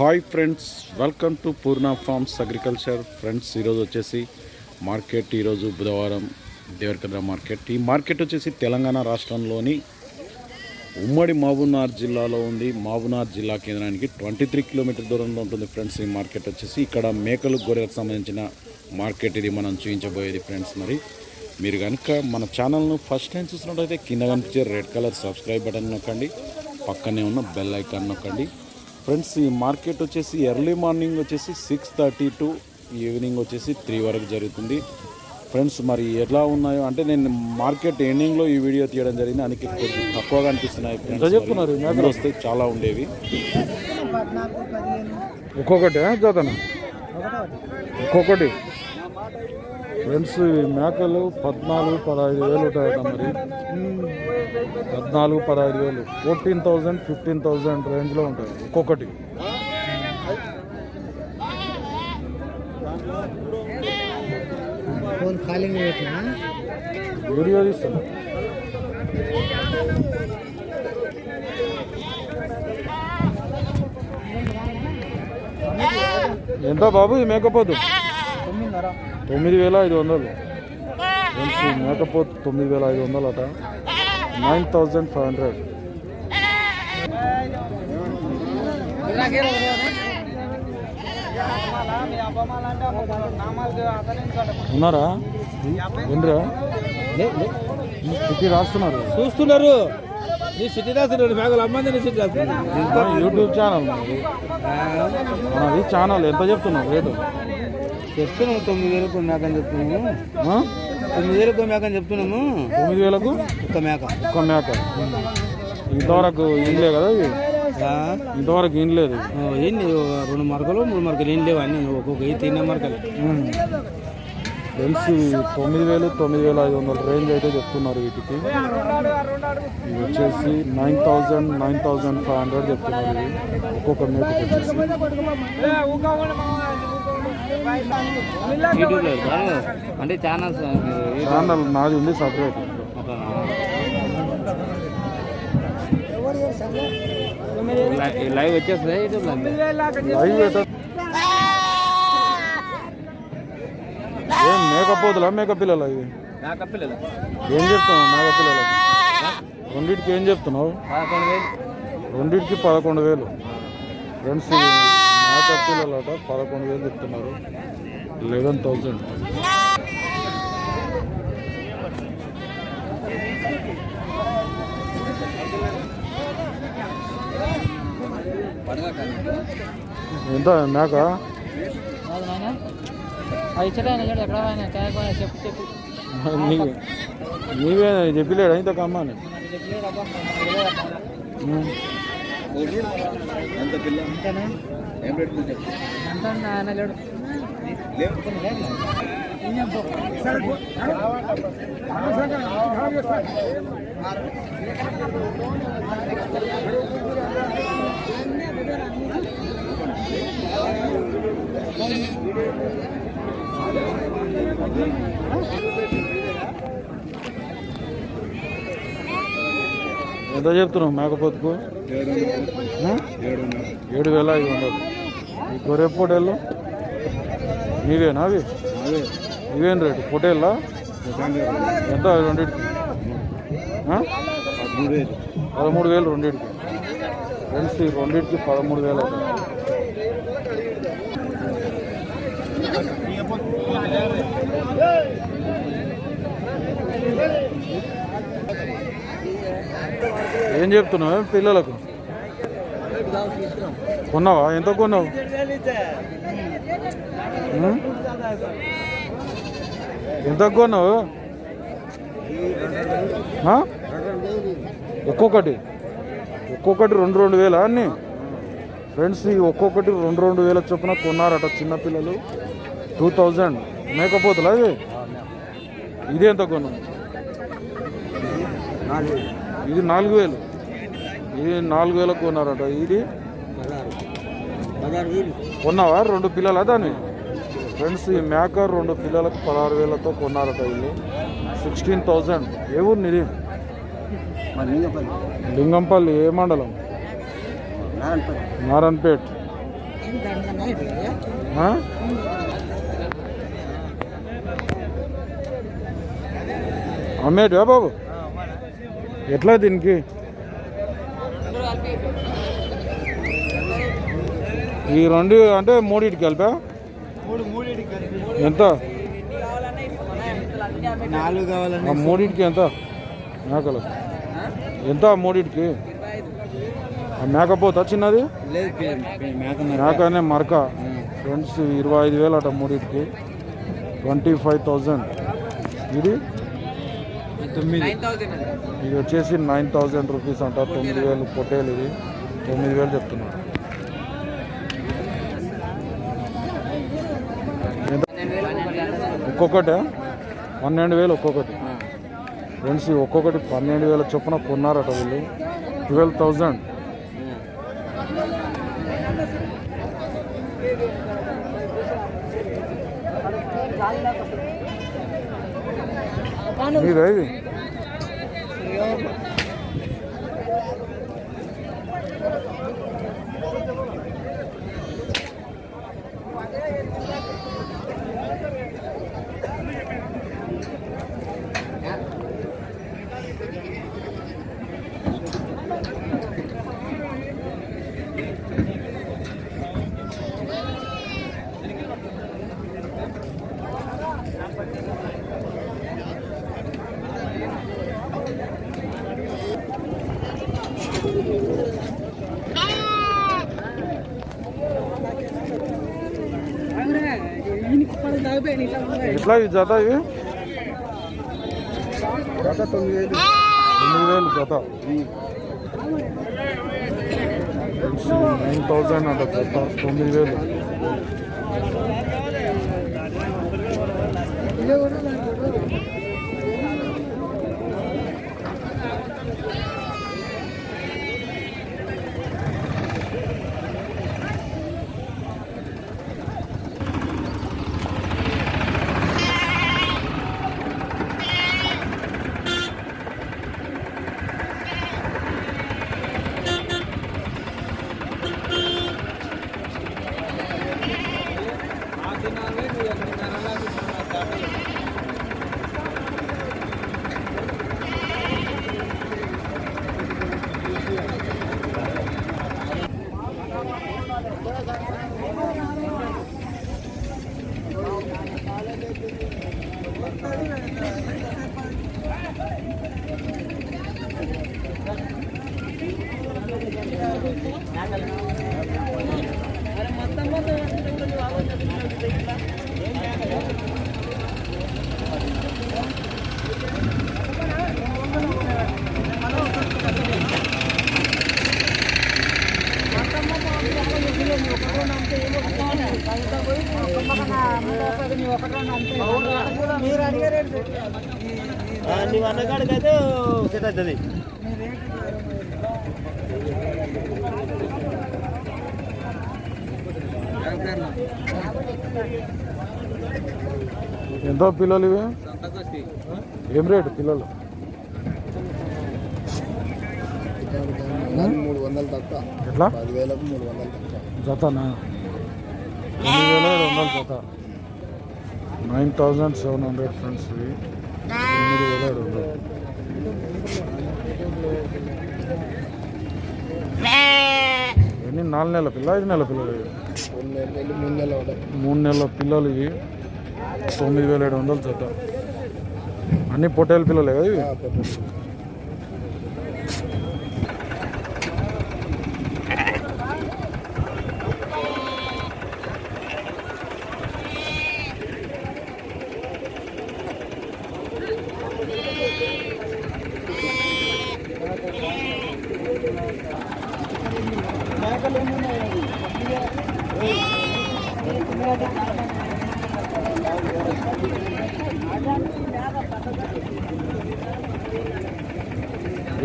Hi friends welcome to Purna farms agriculture. Friends ఈరోజు వచ్చేసి market ఈరోజు బుధవారం దేవరకద్ర మార్కెట్. ఈ మార్కెట్ వచ్చేసి తెలంగాణ రాష్ట్రంలోని ఉమ్మడి మహబూబ్నగర్ జిల్లాలో ఉంది. మహబూబ్నగర్ జిల్లా కేంద్రానికి ట్వంటీ త్రీ కిలోమీటర్ దూరంలో ఉంటుంది ఫ్రెండ్స్ ఈ మార్కెట్ వచ్చేసి. ఇక్కడ మేకలు గొర్రెలకు సంబంధించిన మార్కెట్ ఇది మనం చూపించబోయేది ఫ్రెండ్స్ మరి. మీరు కనుక మన ఛానల్ను ఫస్ట్ టైం చూసినట్టయితే కింద కనిపించే రెడ్ కలర్ సబ్స్క్రైబ్ బటన్ నొక్కండి. పక్కనే ఉన్న బెల్ ఐకాన్ నొక్కండి. ఫ్రెండ్స్ ఈ మార్కెట్ వచ్చేసి ఎర్లీ మార్నింగ్ వచ్చేసి సిక్స్ థర్టీ టు ఈవినింగ్ వచ్చేసి త్రీ వరకు జరుగుతుంది. ఫ్రెండ్స్ మరి ఎలా ఉన్నాయో అంటే నేను మార్కెట్ ఎండింగ్లో ఈ వీడియో తీయడం జరిగింది. అందుకే కొంచెం తక్కువగా అనిపిస్తున్నాయి ఫ్రెండ్స్ చెప్తున్నారు మేకలు వస్తే చాలా ఉండేవి. ఒక్కొక్కటి ఒక్కొక్కటి. ఫ్రెండ్స్ మేకలు పద్నాలుగు పదహైదు వేలు ఉంటాయట మరి. పద్నాలుగు పదహైదు వేలు. ఫోర్టీన్ థౌజండ్ ఫిఫ్టీన్ థౌజండ్ రేంజ్లో ఉంటాయి. ఒక్కొక్కటి. వీడియో తీస్తాను. ఎంత బాబు? ఈ మేకపోతు? తొమ్మిది వేల ఐదు వందలు. మేకపోతు తొమ్మిది వేల ఐదు వందలు అట నైన్ థౌజండ్ ఫైవ్ హండ్రెడ్. ఉన్నారా? సిటీ రాస్తున్నారు. చూస్తున్నారు. నీ సిటీ రాస్తున్నారు. మేకలు అమ్మంది నీ సిటీ రాస్తున్నారు. యూట్యూబ్ ఛానల్ మనది ఛానల్ ఎంత చెప్తున్నావు రేటు? చెప్తున్నాము తొమ్మిది వేలకు చెప్తున్నాము ఆ? తొమ్మిది వేలకు మేక అని చెప్తున్నాము. తొమ్మిది వేలకు ఒక్క మేక. ఒక్క మేక. ఇంతవరకు ఇన్లే కదా ఇవి ఆ? ఇంతవరకు ఓ, ఏంది ఓ రెండు మరకలు మూడు మరకలు ఏం లేవు అన్ని. ఒక్కొక్క ఈ తిన్న మరకలు. తెలిసి తొమ్మిది వేలు తొమ్మిది వేల ఐదు వందల రేంజ్ అయితే చెప్తున్నారు వీటికి. ఇవి వచ్చేసి nine thousand nine thousand five hundred చెప్తున్నారు ఇవి ఒక్కొక్క మేకకి వచ్చేసి. అంటే ఛానల్స్ ఛానల్ నాది ఉంది సపరేట్ లైవ్ వచ్చేస్తుంది యూట్యూబ్లో లైవ్ పెట్ట మేక పిల్లలు ఇవి ఏం చెప్తున్నావు? మేకప్ పిల్లలకి? రెండింటికి ఏం చెప్తున్నావు? రెండింటికి పదకొండు వేలు. ఫ్రెండ్స్ మేకప్ పిల్లలట పదకొండు వేలు చెప్తున్నారు. లెవెన్ థౌజండ్ ఎంత మేక అది ఇచ్చడానికి ఎక్కడ పోయినా చాయ్ పోయినా చెప్పు చెప్పు నీ నీవే చెప్పలేడా? ఇంత కమ్మని? ఎంత ఎంత చెప్తున్నావు? మేకపోతుకు? ఏడు వేల ఐదు వందలు. ఈ గొర్రె పొటేళ్ళు నీవేనా అవి? ఇవేం రేటు? పొటేళ్ళా ఎంత? రెండింటికి? పదమూడు వేలు రెండింటికి. ఫ్రెండ్స్ ఈ రెండింటికి పదమూడు వేలు అవుతుంది. ఏం చెప్తున్నావు? పిల్లలకు? కొన్నావా? ఎంత కొన్నావు? ఎంత కొన్నావు? ఒక్కొక్కటి. ఒక్కొక్కటి రెండు రెండు వేల అన్ని? ఫ్రెండ్స్ ఈ ఒక్కొక్కటి రెండు రెండు వేల చొప్పున కొన్నారట చిన్నపిల్లలు టూ థౌజండ్. మేకపోతులు అవి ఇది ఎంత కొన్నావు ఇది నాలుగు వేలు. ఇది నాలుగు వేలకు కొన్నారట. ఇది? కొన్నావా? రెండు పిల్లలా దాన్ని? ఫ్రెండ్స్ ఈ మేక రెండు పిల్లలకు పదహారు వేలతో కొన్నారట వీళ్ళు. Sixteen thousand. ఏ ఊరు ఇది లింగంపల్లి. ఏ మండలం? నారాయణపేట్. అమ్మేటివా బాబు. ఎట్లా దీనికి? ఈ రెండు అంటే మూడింటికి కలిపా? ఎంత? మూడింటికి ఎంత? మేకలు. ఎంత మూడింటికి? మేకపోతా చిన్నది? మేకనే మరక. ఫ్రెండ్స్ ఇరవై ఐదు వేలు అట మూడింటికి. Twenty five thousand. ఇది? తొమ్మిది. ఇది వచ్చేసి నైన్ థౌజండ్ రూపీస్ అంట. తొమ్మిది వేలు పొట్టేలు ఇది. తొమ్మిది వేలు చెప్తున్నారు ఎంత? ఒక్కొక్కటే? పన్నెండు వేలు ఒక్కొక్కటి. ఫ్రెండ్స్ ఒక్కొక్కటి పన్నెండు వేల చొప్పున కొన్నారట వీళ్ళు. Twelve thousand. మీరా ఇది? ఎట్లా ఇది జత ఇవి తొమ్మిది వేలు. తొమ్మిది వేలు జత. నైన్ థౌజండ్ అంట జత తొమ్మిది వేలు. నీవు అన్నకాడికి అయితే సెట్ అవుతుంది. ఎంత పిల్లలు ఇవి? ఏం రేటు పిల్లలు? మూడు వందలు తక్కువ ఎట్లా? పదివేలకు మూడు వందలు తక్కువ. జతనా? ఎనిమిది వేల ఏడు వందలు జత. Nine thousand seven hundred friends ఇవి. ఎనిమిది వేల రెండు ఎన్ని? నాలుగు నెలల పిల్ల ఐదు నెలల పిల్లలు మూడు నెలల పిల్లలు ఇవి. తొమ్మిది వేల ఏడు వందలు జత అన్ని పొట్టేల పిల్లలే కదా ఇవి?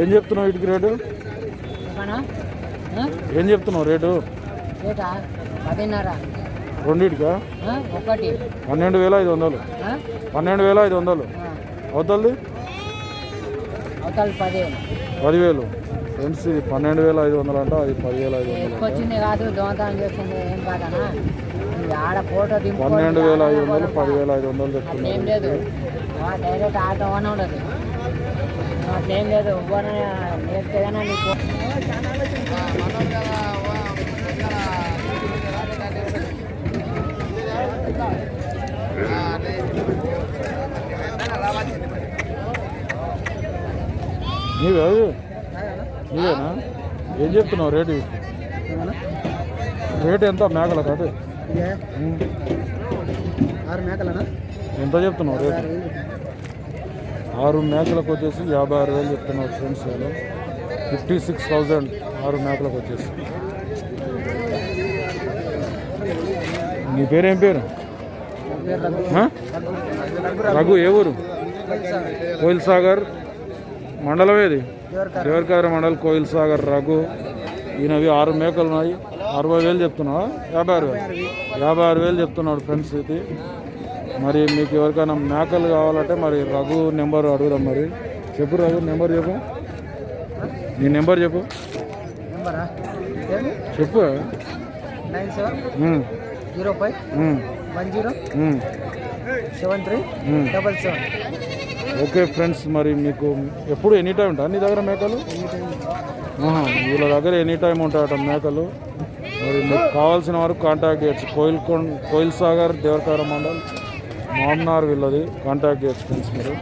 ఏం చెప్తున్నావు వీటికి రేటు? ఏం చెప్తున్నావు రేటు? రేటా? పదిన్నర. రెండింటికా? ఒకటి. పన్నెండు వేల ఐదు వందలు. పన్నెండు వేల ఐదు వందలు. అవుతుంది అవతల పదివేలు. పదివేలు. ఫ్రెండ్స్ ఇది పన్నెండు వేల ఐదు వందలు అంట అది పదివేల ఐదు వందలు కాదు దొంగతనం చేస్తుంది ఏం ఇది ఆడ ఫోటో పన్నెండు వేల ఐదు వందలు పదివేల ఐదు వందలు ఏం చెప్తున్నారు లేదు. ఆ, డైరెక్ట్ ఆటో అని ఉండదు. అట్లేం లేదు ఎవ్వరు నేర్పితే కానీ నీకు నీవే నీవేనా ఏం చెప్తున్నావు రేటు రేటు ఎంత? మేకలకు అదే? ఉమ్. ఆరు మేకలనా? ఎంత చెప్తున్నావు రేటు? ఆరు మేకలకు వచ్చేసి యాభై ఆరు వేలు చెప్తున్నారు ఫ్రెండ్స్ వాళ్ళు ఫిఫ్టీ సిక్స్ థౌజండ్ ఆరు మేకలకు వచ్చేసి. నీ పేరేం పేరు? రఘు. ఏ ఊరు? కోయిల్ సాగర్ మండలం ఏది? దేవరకార. మండల్ కోయిల్ సాగర్ రఘు. ఈయనవి ఆరు మేకలు ఉన్నాయి. అరవై వేలు చెప్తున్నావా? యాభై ఆరు వేలు. యాభై ఆరు వేలు చెప్తున్నాడు ఫ్రెండ్స్ ఇది. మరి మీకు ఎవరికైనా మేకలు కావాలంటే మరి రఘు నెంబర్ అడుగుదాం మరి. చెప్పు రఘు నెంబర్ చెప్పు. నీ నెంబర్ చెప్పు. చెప్పు. Nine seven zero five one zero seven three. Double seven. Okay friends మరి మీకు ఎప్పుడు ఎనీ టైం ఉంటా నీ దగ్గర మేకలు? వీళ్ళ దగ్గర ఎనీ టైం ఉంటాయట మేకలు. మరి మీకు కావాల్సిన వరకు కాంటాక్ట్ చేయొచ్చు. కోయిల్ కోయిల్ సాగర్ దేవరకార మండల్ మామ్నార్ వీళ్ళది. కాంటాక్ట్ చేయొచ్చు ఫ్రెండ్స్ మీరు.